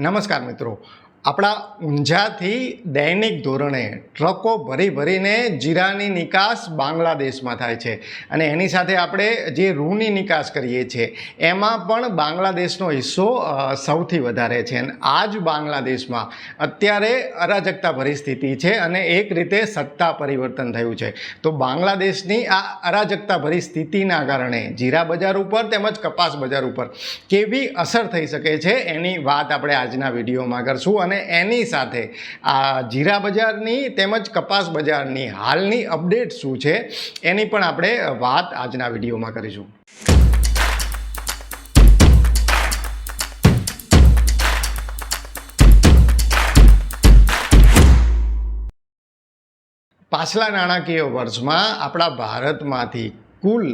નમસ્કાર મિત્રો. આપણા ઊંઝાથી દૈનિક ધોરણે ટ્રકો ભરી ભરીને જીરાની નિકાસ બાંગ્લાદેશમાં થાય છે. અને એની સાથે આપણે જે રૂની નિકાસ કરીએ છીએ, એમાં પણ બાંગ્લાદેશનો હિસ્સો સૌથી વધારે છે. અને આ જ બાંગ્લાદેશમાં અત્યારે અરાજકતા ભરી સ્થિતિ છે અને એક રીતે સત્તા પરિવર્તન થયું છે. તો બાંગ્લાદેશની આ અરાજકતા ભરી સ્થિતિના કારણે જીરા બજાર ઉપર તેમજ કપાસ બજાર ઉપર કેવી અસર થઈ શકે છે એની વાત આપણે આજના વિડીયોમાં કરશું. અને એની સાથે આ જીરા બજારની તેમજ કપાસ બજારની હાલની અપડેટ શું છે એની પણ આપણે વાત આજના વિડીયોમાં કરીશું. પાછલા નાણાકીય વર્ષમાં આપણા ભારતમાંથી કુલ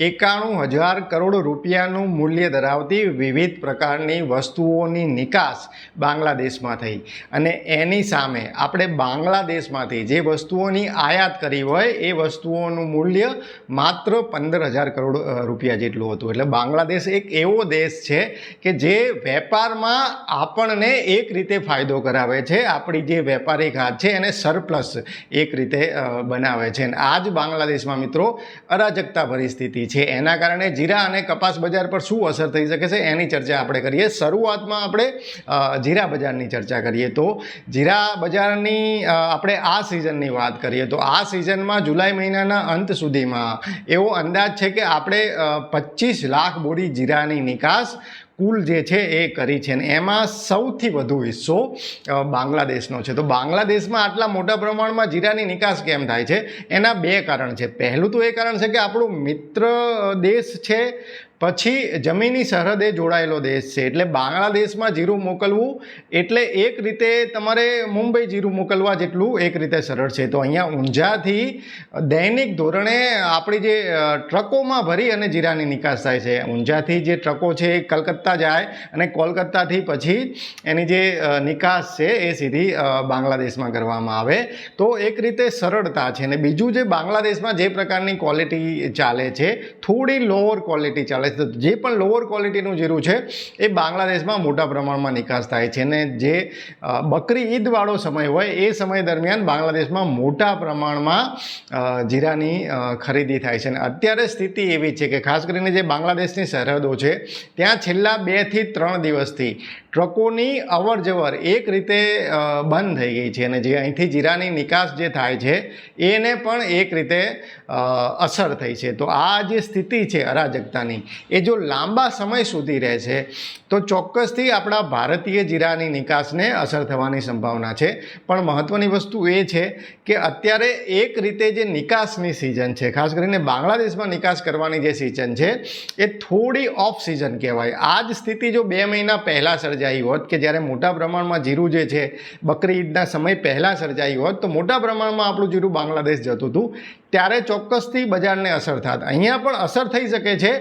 એકાણું હજાર કરોડ રૂપિયાનું મૂલ્ય ધરાવતી વિવિધ પ્રકારની વસ્તુઓની નિકાસ બાંગ્લાદેશમાં થઈ. અને એની સામે આપણે બાંગ્લાદેશમાંથી જે વસ્તુઓની આયાત કરી હોય, એ વસ્તુઓનું મૂલ્ય માત્ર પંદર હજાર કરોડ રૂપિયા જેટલું હતું. એટલે બાંગ્લાદેશ એક એવો દેશ છે કે જે વેપારમાં આપણને એક રીતે ફાયદો કરાવે છે. આપણી જે વેપારી ખાત છે એને સરપ્લસ એક રીતે બનાવે છે. અને આ જ બાંગ્લાદેશમાં મિત્રો અરાજકતા પરિસ્થિતિ છે. એના કારણે જીરા અને કપાસ બજાર પર શું અસર થઈ શકે છે એની ચર્ચા આપણે કરીએ. શરૂઆતમાં આપણે જીરા બજારની ચર્ચા કરીએ તો જીરા બજારની આપણે આ સિઝનની વાત કરીએ તો આ સિઝનમાં જુલાઈ મહિનાના અંત સુધીમાં એવો અંદાજ છે કે આપણે પચીસ લાખ બોરી જીરાની નિકાસ કુલ જે છે એ કરી છે અને એમાં સૌથી વધુ હિસ્સો બાંગ્લાદેશનો છે. તો બાંગ્લાદેશમાં આટલા મોટા પ્રમાણમાં જીરાની નિકાસ કેમ થાય છે? એના બે કારણ છે. પહેલું તો એ કારણ છે કે આપણું મિત્ર દેશ છે પછી જમીની સરહદે જોડાયેલો દેશ છે. એટલે બાંગ્લાદેશમાં જીરું મોકલવું એટલે એક રીતે તમારે મુંબઈ જીરું મોકલવા જેટલું એક રીતે સરળ છે. તો અહીંયા ઊંઝાથી દૈનિક ધોરણે આપણી જે ટ્રકોમાં ભરી અને જીરાની નિકાસ થાય છે. ઊંઝાથી જે ટ્રકો છે એ કલકત્તા જાય અને કોલકત્તાથી પછી એની જે નિકાસ છે એ સીધી બાંગ્લાદેશમાં કરવામાં આવે. તો એક રીતે સરળતા છે. અને બીજું જે બાંગ્લાદેશમાં જે પ્રકારની ક્વોલિટી ચાલે છે, થોડી લોઅર ક્વોલિટી ચાલે છે. જે પણ લોઅર ક્વોલિટીનું જીરું છે, એ બાંગ્લાદેશમાં મોટા પ્રમાણમાં નિકાસ થાય છે અને જે બકરી ઈદવાળો સમય હોય, એ સમય દરમિયાન બાંગ્લાદેશમાં મોટા પ્રમાણમાં જીરાની ખરીદી થાય છે. અને અત્યારે સ્થિતિ એવી છે કે ખાસ કરીને જે બાંગ્લાદેશની સરહદો છે, ત્યાં છેલ્લા બેથી ત્રણ દિવસથી ટ્રકોની અવર જવર એક રીતે બંધ થઈ ગઈ છે અને જે અહીંથી જીરાની નિકાસ જે થાય છે, એને પણ એક રીતે અસર થઈ છે. તો આ જે સ્થિતિ છે અરાજકતાની, એ જો લાંબા સમય સુધી રહેશે તો ચોક્કસથી આપણા ભારતીય જીરાની નિકાસને અસર થવાની સંભાવના છે. પણ મહત્ત્વની વસ્તુ એ છે કે અત્યારે એક રીતે જે નિકાસની સિઝન છે, ખાસ કરીને બાંગ્લાદેશમાં નિકાસ કરવાની જે સિઝન છે, એ થોડી ઓફ સિઝન કહેવાય. આ જ સ્થિતિ જો બે મહિના પહેલાં સર્જાઈ હોત કે જ્યારે મોટા પ્રમાણમાં જીરું જે છે, બકરી ઈદના સમય પહેલાં સર્જાઈ હોત, તો મોટા પ્રમાણમાં આપણું જીરું બાંગ્લાદેશ જતું હતું. ત્યારે ચોક્કસથી બજારને અસર થાત. અહીંયા પણ અસર થઈ શકે છે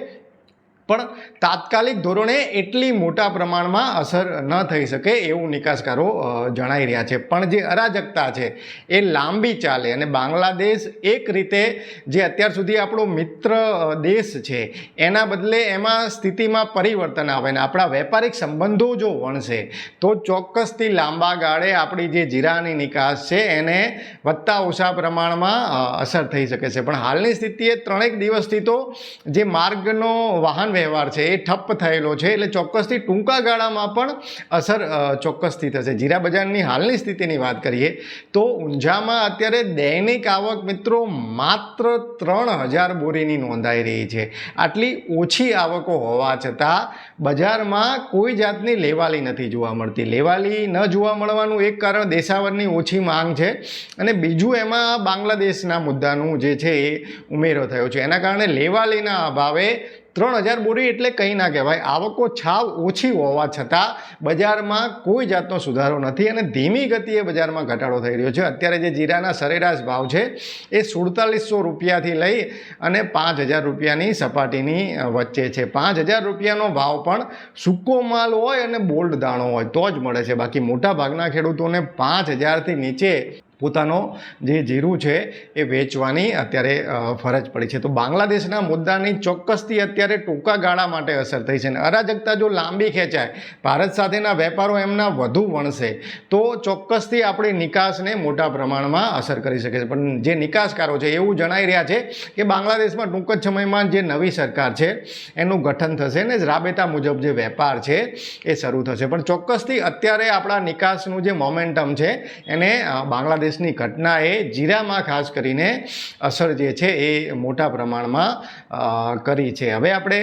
પણ તાત્કાલિક ધોરણે એટલી મોટા પ્રમાણમાં અસર ન થઈ શકે એવું નિકાસકારો જણાઈ રહ્યા છે. પણ જે અરાજકતા છે, એ લાંબી ચાલે અને બાંગ્લાદેશ એક રીતે જે અત્યાર સુધી આપણો મિત્ર દેશ છે, એના બદલે એમાં સ્થિતિમાં પરિવર્તન આવે ને આપણા વેપારિક સંબંધો જો વણશે, તો ચોક્કસથી લાંબા ગાળે આપણી જે જીરાની નિકાસ છે, એને વધતા ઓછા પ્રમાણમાં અસર થઈ શકે છે. પણ હાલની સ્થિતિએ ત્રણેક દિવસથી તો જે માર્ગનો વાહન વ્યવહાર છે, એ ઠપ્પ થયેલો છે, એટલે ચોક્કસથી ટૂંકા ગાળામાં પણ અસર ચોક્કસથી થશે. જીરા બજારની હાલની સ્થિતિની વાત કરીએ, તો ઊંઝામાં અત્યારે દૈનિક આવક મિત્રો માત્ર ત્રણ હજાર બોરીની નોંધાઈ રહી છે. આટલી ઓછી આવકો હોવા છતાં બજારમાં કોઈ જાતની લેવાલી નથી જોવા મળતી. લેવાલી ન જોવા મળવાનું એક કારણ દેશાવરની ઓછી માંગ છે અને બીજું એમાં બાંગ્લાદેશના મુદ્દાનું જે છે એ ઉમેરો થયો છે. એના કારણે લેવાલીના અભાવે ત્રણ હજાર બોરી એટલે કંઈ ના કહેવાય. આવકો છાવ ઓછી હોવા છતાં બજારમાં કોઈ જાતનો સુધારો નથી અને ધીમી ગતિએ બજારમાં ઘટાડો થઈ રહ્યો છે. અત્યારે જે જીરાના સરેરાશ ભાવ છે એ સુડતાલીસો રૂપિયાથી લઈ અને પાંચ હજાર રૂપિયાની સપાટીની વચ્ચે છે. પાંચ હજાર રૂપિયાનો ભાવ પણ સૂકો માલ હોય અને બોલ્ડ દાણો હોય તો જ મળે છે. બાકી મોટા ભાગના ખેડૂતોને પાંચ હજારથી નીચે પોતાનો જે જીરું છે એ વેચવાની અત્યારે ફરજ પડી છે. તો બાંગ્લાદેશના મુદ્દાની ચોક્કસથી અત્યારે ટૂંકા ગાળા માટે અસર થઈ છે. અને અરાજકતા જો લાંબી ખેંચાય ભારત સાથેના વેપારો એમના વધુ વણશે તો ચોક્કસથી આપણી નિકાસને મોટા પ્રમાણમાં અસર કરી શકે છે. પણ જે નિકાસકારો છે એવું જણાઈ રહ્યા છે કે બાંગ્લાદેશમાં ટૂંક જ સમયમાં જે નવી સરકાર છે એનું ગઠન થશે ને રાબેતા મુજબ જે વેપાર છે એ શરૂ થશે. પણ ચોક્કસથી અત્યારે આપણા નિકાસનું જે મોમેન્ટમ છે એને અ, બાંગ્લાદેશની ઘટનાએ જીરામાં ખાસ કરીને અસર જે છે એ મોટા પ્રમાણમાં કરી છે. હવે આપણે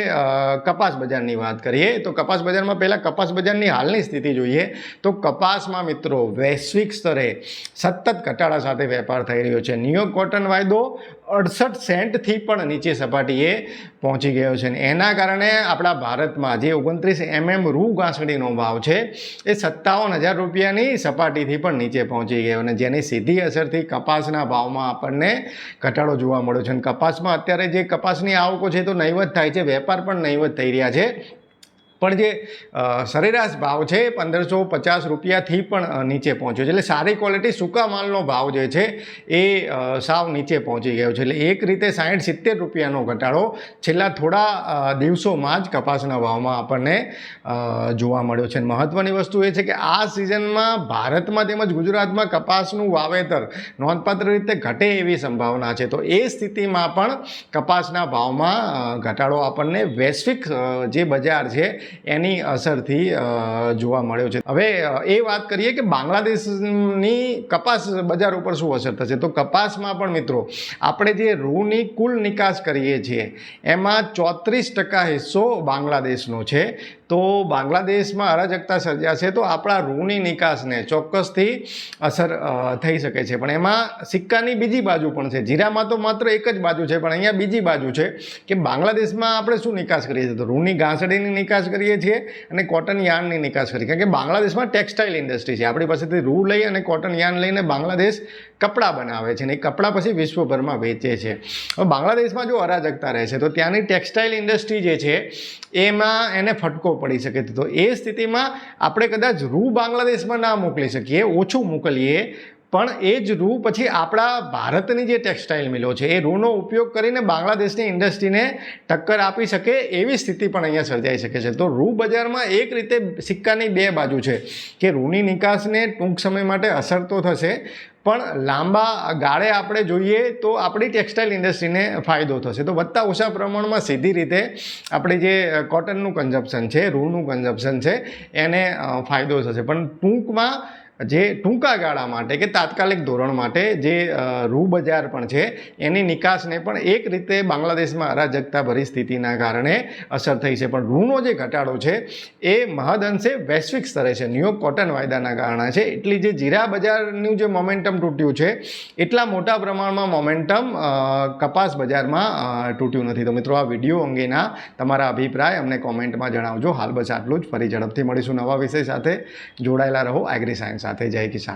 કપાસ બજારની વાત કરીએ, તો કપાસ બજારમાં પહેલાં કપાસ બજારની હાલની સ્થિતિ જોઈએ. તો કપાસમાં મિત્રો વૈશ્વિક સ્તરે સતત ઘટાડા સાથે વેપાર થઈ રહ્યો છે. ન્યુયોર્ક કોટન વાયદો અડસઠ સેન્ટથી પણ નીચે સપાટીએ પહોંચી ગયો છે. એના કારણે આપણા ભારતમાં જે ઓગણત્રીસ એમએમ રૂ ઘાસડીનો ભાવ છે, એ સત્તાવન હજાર રૂપિયાની સપાટીથી પણ નીચે પહોંચી ગયો અને જેની સીધી અસરથી કપાસના ભાવમાં આપણને ઘટાડો જોવા મળ્યો છે અને કપાસમાં અત્યારે જે કપાસની આવકો છે તો નહીવત થાય છે, વેપાર પણ નહીવત થઈ રહ્યા છે. પણ જે સરેરાશ ભાવ છે પંદરસો પચાસ રૂપિયાથી પણ નીચે પહોંચ્યો છે. એટલે સારી ક્વોલિટી સૂકા માલનો ભાવ જે છે એ સાવ નીચે પહોંચી ગયો છે. એટલે એક રીતે સાઠ સિત્તેર રૂપિયાનો ઘટાડો છેલ્લા થોડા દિવસોમાં જ કપાસના ભાવમાં આપણને જોવા મળ્યો છે. મહત્ત્વની વસ્તુ એ છે કે આ સિઝનમાં ભારતમાં તેમજ ગુજરાતમાં કપાસનું વાવેતર નોંધપાત્ર રીતે ઘટે એવી સંભાવના છે. તો એ સ્થિતિમાં પણ કપાસના ભાવમાં ઘટાડો આપણને વૈશ્વિક જે બજાર છે એની અસરથી જોવા મળ્યો છે. હવે એ વાત કરીએ કે બાંગ્લાદેશની કપાસ બજાર ઉપર શું અસર થશે? તો કપાસમાં પણ મિત્રો, આપણે જે રૂની કુલ નિકાસ કરીએ છીએ, એમાં ચોત્રીસ ટકા હિસ્સો બાંગ્લાદેશનો છે. તો બાંગ્લાદેશમાં અરાજકતા સર્જાશે તો આપણા રૂની નિકાસને ચોક્કસથી અસર થઈ શકે છે. પણ એમાં સિક્કાની બીજી બાજુ પણ છે. જીરામાં તો માત્ર એક જ બાજુ છે, પણ અહીંયા બીજી બાજુ છે કે બાંગ્લાદેશમાં આપણે શું નિકાસ કરીએ છીએ? તો રૂની ઘાસડીની નિકાસ કરીએ છીએ અને કોટન યાર્નની નિકાસ કરીએ કારણ કે બાંગ્લાદેશમાં ટેક્સટાઇલ ઇન્ડસ્ટ્રી છે. આપણી પાસેથી રૂ લઈ અને કોટન યાર્ન લઈને બાંગ્લાદેશ કપડાં બનાવે છે અને એ કપડાં પછી વિશ્વભરમાં વેચે છે. હવે બાંગ્લાદેશમાં જો અરાજકતા રહે છે, તો ત્યાંની ટેક્સટાઇલ ઇન્ડસ્ટ્રી જે છે, એમાં એને ફટકો પડી શકે તો એ સ્થિતિમાં આપણે કદાચ રૂ બાંગ્લાદેશમાં ના મોકલી શકીએ ઓછું મોકલીએ પણ એ જ રૂ પછી આપણા ભારતની જે ટેક્સટાઇલ મિલો છે, એ રૂનો ઉપયોગ કરીને બાંગ્લાદેશની ઇન્ડસ્ટ્રીને ટક્કર આપી શકે એવી સ્થિતિ પણ અહીંયા સર્જાઈ શકે છે. તો રૂ બજારમાં એક રીતે સિક્કાની બે બાજુ છે કે રૂની નિકાસને ટૂંક સમય માટે અસર તો થશે, પણ લાંબા ગાળે આપણે જોઈએ તો આપણી ટેક્સટાઇલ ઇન્ડસ્ટ્રીને ફાયદો થશે. તો વધતા ઓછા પ્રમાણમાં સીધી રીતે આપણે જે કોટનનું કન્ઝપ્શન છે, રૂનું કન્ઝપ્શન છે, એને ફાયદો થશે. પણ ટૂંકમાં જે ટૂંકા ગાળા માટે કે તાત્કાલિક ધોરણ માટે જે રૂ બજાર પણ છે, એની નિકાસને પણ એક રીતે બાંગ્લાદેશમાં અરાજકતા ભરી સ્થિતિના કારણે અસર થઈ છે. પણ રૂનો જે ઘટાડો છે, એ મહદઅંશે વૈશ્વિક સ્તરે છે. ન્યુયોર્ક કોટન વાયદાના કારણે છે. એટલી જે જીરા બજારનું જે મોમેન્ટમ તૂટ્યું છે, એટલા મોટા પ્રમાણમાં મોમેન્ટમ કપાસ બજારમાં તૂટ્યું નથી. તો મિત્રો, આ વીડિયો અંગેના તમારા અભિપ્રાય અમને કોમેન્ટમાં જણાવજો. હાલ બસ આટલું જ. ફરી ઝડપથી મળીશું નવા વિષય સાથે. જોડાયેલા રહો. એગ્રી સાયન્સ સાથે જય કિસાન.